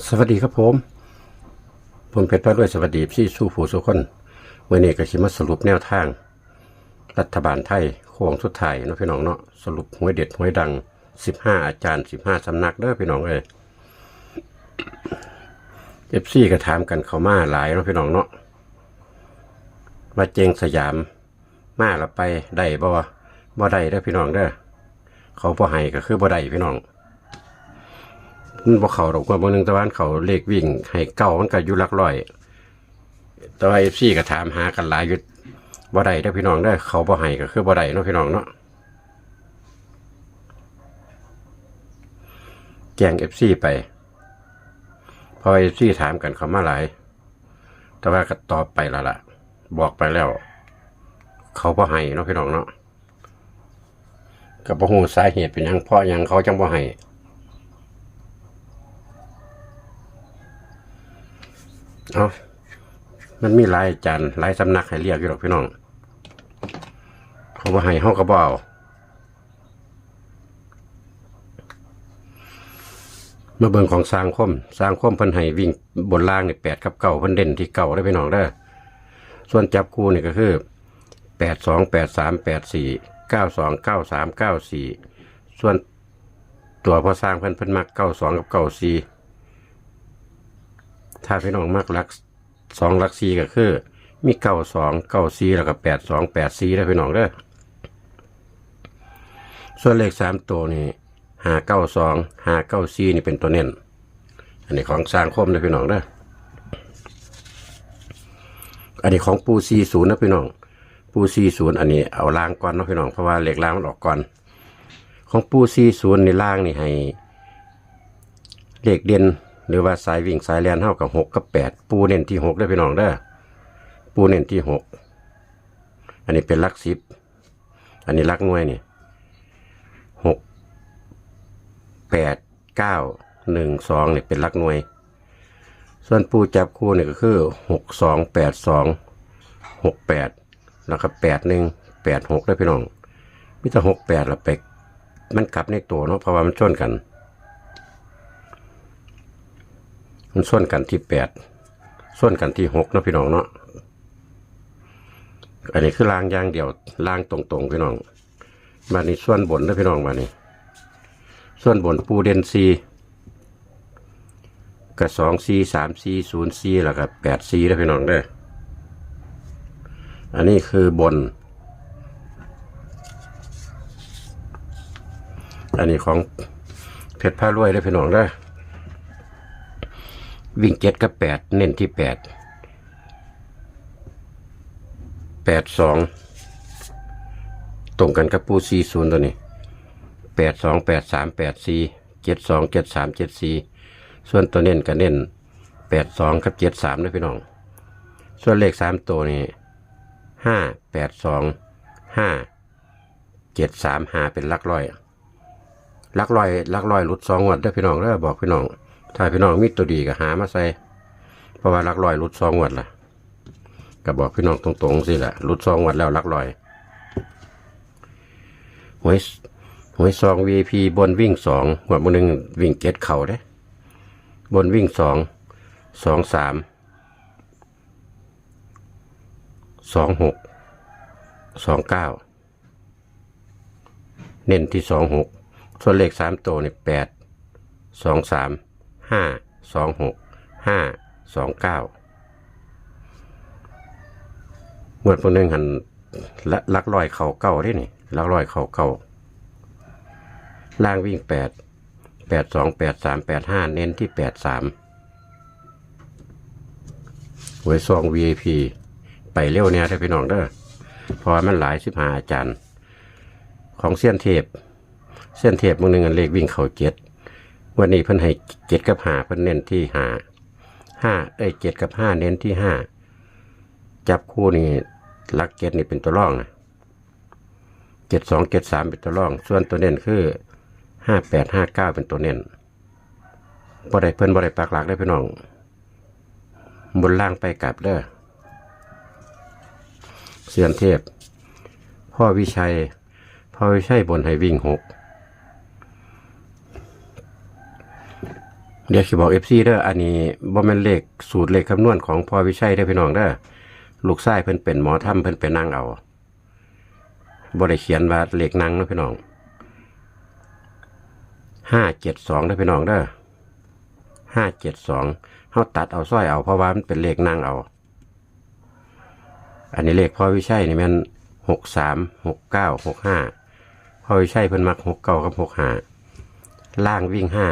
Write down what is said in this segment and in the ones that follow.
สวัสดีครับผมผมเพชรพระด้วยสวัสดีพี่สู้ผู้สุคนเมื่อนี้ก็ชิมาสรุปแนวทาง รัฐบาลไทยโค้งสุดท้ายเนาะพี่น้องเนาะสรุปหวยเด็ดหวยดังสิบห้าอาจารย์สิบห้าสำนักเด้อพี่น้องเอ้ยเอฟซีก็ถามกันเขามาหลายเนาะพี่น้องเนาะว่าเจงสยามมาและไปได้บ่บ่ได้เด้อพี่น้องเด้อเขาบ่ให้ก็คือบ่ได้พี่น้อง มันบ่เขาดอกว่าบางนึงตะวันเขาเลขวิ่ง ให้เก้ามันก็อยู่หลักร้อยแต่ว่า FC ก็ถามหากันหลายอยู่บ่ได้เด้อพี่น้องเด้อเขาบ่ให้ก็คือบ่ได้เนาะพี่น้องเนาะแจ้ง FC ไปพอเพอ FC ถามกันเขามาหลาย แต่ว่าก็ตอบไปล้วล่ะบอกไปแล้ว เขาบ่ให้เนาะพี่น้องเนาะก็บ่ฮู้สาเหตุเป็นหยังเพราะหยังเขาจังบ่ให้ เอามันมีหลายอาจารย์หลายสำนักให้เรียกอยู่หรอกพี่น้องเขาบ่ให้เฮาก็บ่เอามาเบิ่งของสร้างคมสร้างคมเพิ่นให้วิ่งบนล่างนี่แปดกับเก้าเพิ่นเด่นที่เก้าได้พี่น้องเด้อส่วนจับคู่นี่ก็คือแปดสองแปดสามแปดสี่เก้าสองเก้าสามเก้าสี่ส่วนตัวพอสร้างเพิ่นเพิ่นมักเก้าสองกับเก้าสี่ ถ้าพี่น้องมากลักสองลักซีก็คือ มีเก้าสองเก้าซีแล้วก็แปดสองแปดซีแล้วพี่น้องเด้อส่วนเลขสามตัวนี่หาเก้าสองหาเก้าซีนี่เป็นตัวเน้นอันนี้ของสร้างคมนะพี่น้องเด้ออันนี้ของปูซีศูนย์นะพี่น้อง ปูซีศูนย์อันนี้เอาล่างก่อนนะพี่น้องเพราะว่าเหล็กล่างมันออกก่อน ของปูซีศูนย์ในล่างนี่ให้เหลขเด่น หรือว่าสายวิ่งสายแลนเท่ากับหกกับแปดปูเน้นที่หกได้พี่น้องเด้อปูเน้นที่หกอันนี้เป็นลักสิบอันนี้ลักหน่วยนี่หกแปดเก้าหนึ่งสองเนี่ยเป็นลักหน่วย ส่วนปูจับคู่เนี่ยก็คือหกสองแปดสองหกแปดแล้วก็แปดหนึ่งแปดหกได้พี่น้องมิตรหกแปดละไปมันกลับในตัวเนาะเพราะว่ามันชนกัน มันส่วนกันที่แปดส่วนกันที่หกนะพี่น้องเนาะอันนี้คือล่างยางเดียวล่างตรงๆพี่น้องมานี่ส่วนบนนะพี่น้องมานี่ส่วนบนปูเดนซีกับสองซีสามซีศูนย์ซีแล้วก็แปดซีนะพี่น้องเด้ออันนี้คือบน อันนี้ของเพชรผ้ารวยได้พี่น้องเด้อ วิ่งเจ็ดกับแปดเน้นที่แปดแปดสองตรงกันกับปูซีศูนย์ตัวนี้แปดสองแปดสามแปดสี่เจ็ดสองเจ็ดสามเจ็ดสี่ส่วนตัวเน้นก็เน้นแปดสองกับเจ็ดสามนะพี่น้อง ส่วนเลขสามตัวนี้ห้าแปดสองห้าเจ็ดสามห้าเป็นลักร้อยลักร้อยลักร้อยหลุดสองงวัดได้อพี่น้องเด้อบอกพี่น้อง ถ้าพี่น้องมีตัวดีก็หามาใส่เพราะว่าลักลอยรุดซองวัดล่ะก็บอกพี่น้องตรงๆสิแหละรุดซองวัดแล้วลักลอยหวยหวยซอง VIP บนวิ่งสองหัวมือหนึ่งวิ่งเก็ตเข่าเด้บนวิ่งสองสองสามสองหกสองเก้าเน้นที่สองหกส่วนเลขสามตัวนี่แปดสองสาม ห้าสองหกห้าสองเก้างวดพวกนึงหันละลักลอยเข่าเก้าได้นี่ลักลอยเข่าเก้าล่างวิ่งแปดแปดสองแปดสามแปดห้าเน้นที่แปดสามหวยซอง VIP ไปเร็วเนี่ยได้อพี่น้องเด้อเพราะมันหลายสิบหาอาจารย์ ของเส้นเทพเส้นเทพบางหนึ่งอันเลขวิ่งเข่าเจ็ด วันนี้เพิ่นให้เจ็ดกับหาเพิ่นเน้นที่หาห้าเอ้เจ็ดกับห้าเน้นที่ห้าจับคู่นี่ลักเจ็ดนี่เป็นตัวร่องนะเจ็ดสองเจ็ดสามเป็นตัวร่อง ส่วนตัวเน้นคือห้าแปดห้าเก้าเป็นตัวเน้นบ่ได้เพิ่นบ่ได้ปากหลักได้พี่น้องบนล่างไปกลับเด้อเสียนเทพ พ่อวิชัย พ่อวิชัยบนให้วิ่งหก เดี๋ยวสิบอกเอฟซีเด้ออันนี้บ่แม่นเลขสูตรเลขคำนวณของพ่อวิชัยเด้อพี่น้องเด้อลูกชายเพิ่นเป็นหมอถ้ำเพิ่นไปนั่งเอาบ่ได้เขียนว่าเลขนั่งเนาะพี่น้องห้าเจ็ดสองเด้อพี่น้องเด้อห้าเจ็ดสองเฮาตัดเอาสร้อยเอาเพราะว่ามันเป็นเลขนั่งเอา อันนี้เลขพ่อวิชัยนี่แม่นหกสามหกเก้าหกห้าพ่อวิชัยเพิ่นมักหกเก้ากับหกห้าล่างวิ่งห้า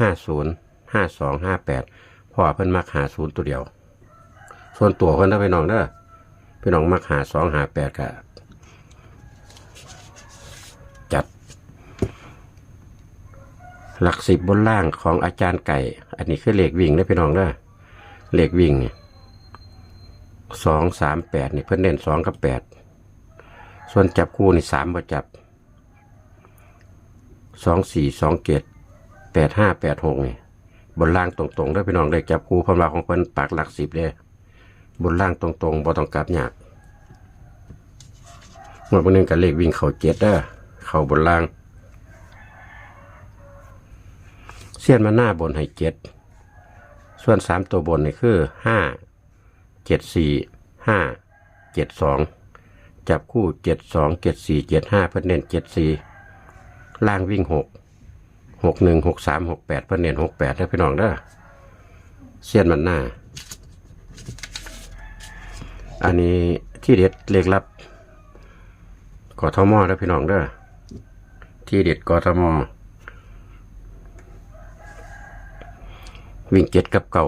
ห้าศูนย์ห้าสองห้าแปดพ่อเพิ่นมักหาศูนย์ตัวเดียว ส่วนตัวเพิ่นถ้าไปน้องเด้อพี่น้องมักหาสองหาแปดก็จัด หลักสิบบนล่างของอาจารย์ไก่ อันนี้คือเหล็กวิ่งนะพี่น้องเด้อเหล็กวิ่งสองสามแปดนี่เพิ่นเน้นสองกับแปดส่วนจับคู่นี่สามบ่จับสองสี่สองเกต แปดห้าแปดหกนี่บนล่างตรงๆได้พี่น้องได้จับคู่พมราของเพิ่นปากหลักสิบเลยบนล่างตรงๆบ่ต้องกลับยากหมดวันนึงกับเลขวิ่งเข่าเจ็ดเด้อเข้าบนล่าง เสี้ยนมาหน้าบนให้เจ็ดส่วนสามตัวบนนี่คือห้าเจ็ดสี่ห้าเจ็ดสองจับคู่เจ็ดสองเจ็ดสี่เจ็ดห้าเพื่อเน้นเจ็ดสี่ล่างวิ่งหก หกหนึ่งหกสามหกแปดเพื่อนเน้นหกแปดได้พี่น้องเด้อเสียนมันหน้า อันนี้ที่เด็ดเลขลับกอทมได้พี่น้องเด้อที่เด็ดกอทมอวิ่งเจ็ดกับเก่า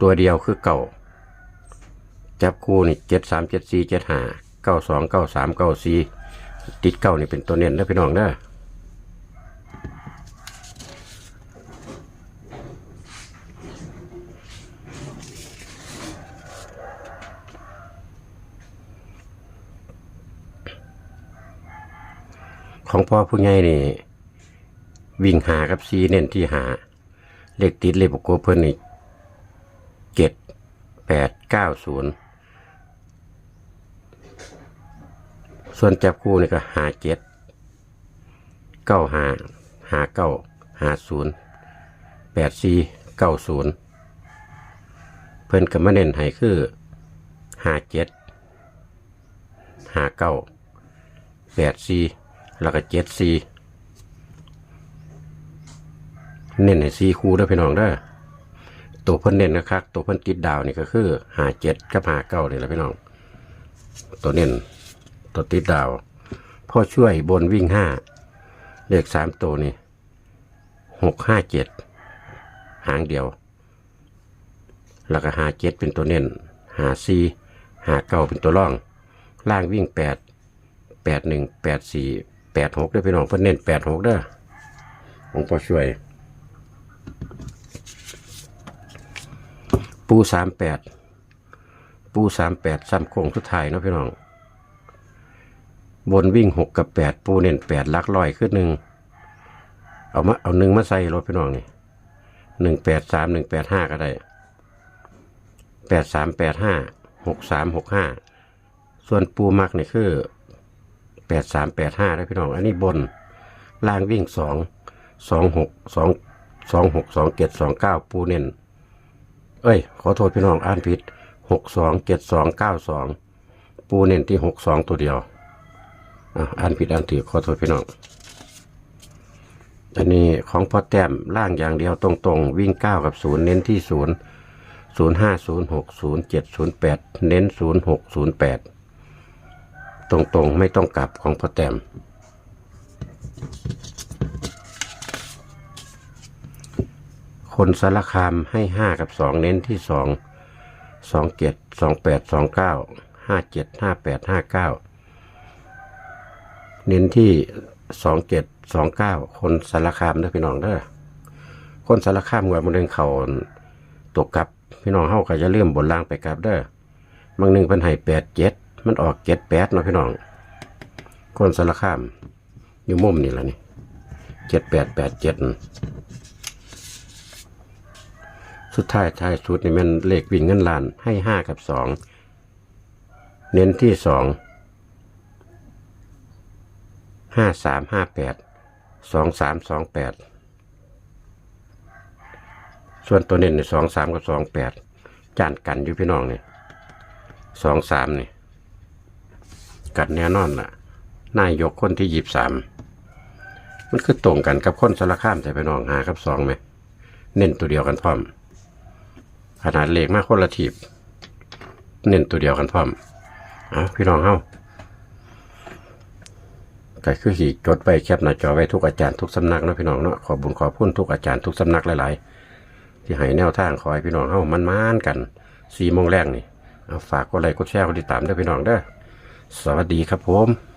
ตัวเดียวคือเก่า จับคู่นี่เจ็ดสามเจ็ดสี่เจ็ดห้าเก้าสองเก้าสามเก้าสี่ติดเก้านี่เป็นตัวเน้นได้พี่น้องเด้อ ของพ่อผู้ใหญ่นี่วิ่งหากับซีเน้นที่หา เลขติดเลขประกบเพิ่นนี่เจ็ดแปดเก้าศูนย์ส่วนจับคู่นี่ก็หาเจ็ดเก้าหาหาเก้าหาศูนย์แปดสี่เก้าศูนย์เพิ่นก็มาเน้นให้คือหาเจ็ดหาเก้าแปดสี่ แล้วก็เจ็ดสี่เน้นให้สี่คู่ด้อพี่น้องเด้อตัวเพิ่นเน้นนะครับตัวเพิ่นติดดาวนี่ก็คือหาเจ็ดกับหาเก้านี่แหละพี่น้อง ตัวเน้นตัวติดดาวพ่อช่วยบนวิ่งห้าเลขสามตัวนี่หกห้าเจ็ดหางเดียว แล้วก็หาเจ็ดเป็นตัวเน้นหาสีหาเก้าเป็นตัวร่อง ล่างวิ่งแปดแปดหนึ่งแปดสี่ แปดหกได้อพี่น้องเพิ่นเน้นแปดหกเด้อของพ่อช่วย ปูสามแปดปูสามแปดซ้ำโค้งสุดท้ายเนาะพี่น้อง บนวิ่งหกกับแปดปูเน้นแปดลักลอยขึ้นหนึ่งเอามาเอาหนึ่งมาใส่รถพี่น้องนี่หนึ่งแปดสามหนึ่งแปดห้าก็ได้แปดสามแปดห้าหกสามหกห้าส่วนปูมักนี่คือ แปดสามแปดห้าได้พี่น้อง อันนี้บน ล่างวิ่งสอง สองหก สอง สองหก สองเจ็ดสองเก้าปูเน้น เอ้ย ขอโทษพี่น้องอ่านผิดหกสองเจ็ดสองเก้าสองปูเน้นที่หกสองตัวเดียว อ่านผิดอ่านถูกขอโทษพี่น้อง อันนี้ของพ่อแต้มล่างอย่างเดียวตรงๆ วิ่งเก้ากับศูนย์เน้นที่ศูนย์ศูนย์ห้าศูนย์หกศูนย์เจ็ดศูนย์แปดเน้นศูนย์หกศูนย์แปด ตรงๆ ไม่ต้องกลับของพ่อแต้มคนสารคามให้ห้ากับสองเน้นที่สองสองเจ็ดสองแปดสองเก้าห้าเจ็ดห้าแปดห้าเก้าเน้นที่สองเจ็ดสองเก้าคนสารคามเด้อพี่น้องเด้อคนสารคามหัวมันเดินเขาตกกลับพี่น้องเฮาก็จะเลื่อมบนล่างไปกลับเด้อบางหนึ่งเป็นให้แปดเจ็ด มันออกเจ็ดแปดเนาะพี่น้องคนสารคาม อยู่มุมนี่แหละนี่เจ็ดแปดแปดเจ็ดสุดท้ายท้ายสุดนี่มันเลขวิ่งเงินล้านให้ห้ากับสองเน้นที่สองห้าสามห้าแปดสองสามสองแปดส่วนตัวเน้นในสองสามกับสองแปดจานกันอยู่พี่น้องเนี่ยสองสามเนี่ย กัดแน่นอนล่ะ นายกคนที่ยีบสามมันคือตรงกันกับคนสารคามแต่พี่น้องหากับสองไหม เน้นตัวเดียวกันพร้อม ขนาดเลขมากคนละทีบ เน้นตัวเดียวกันพร้อมเอาพี่น้องเฮาก็คือสีจดไว้แคปหน้าจอไว้ทุกอาจารย์ทุกสำนักนะพี่น้องเนาะขอบุญขอพุ่นทุกอาจารย์ทุกสำนักหลาย ๆ ที่ให้แนวทางขอให้พี่น้องเฮามันมานกันสี่โมงแรกนี่เอาฝากกดไลค์กดแชร์กดติดตามด้วยพี่น้องเด้อ สวัสดีครับผม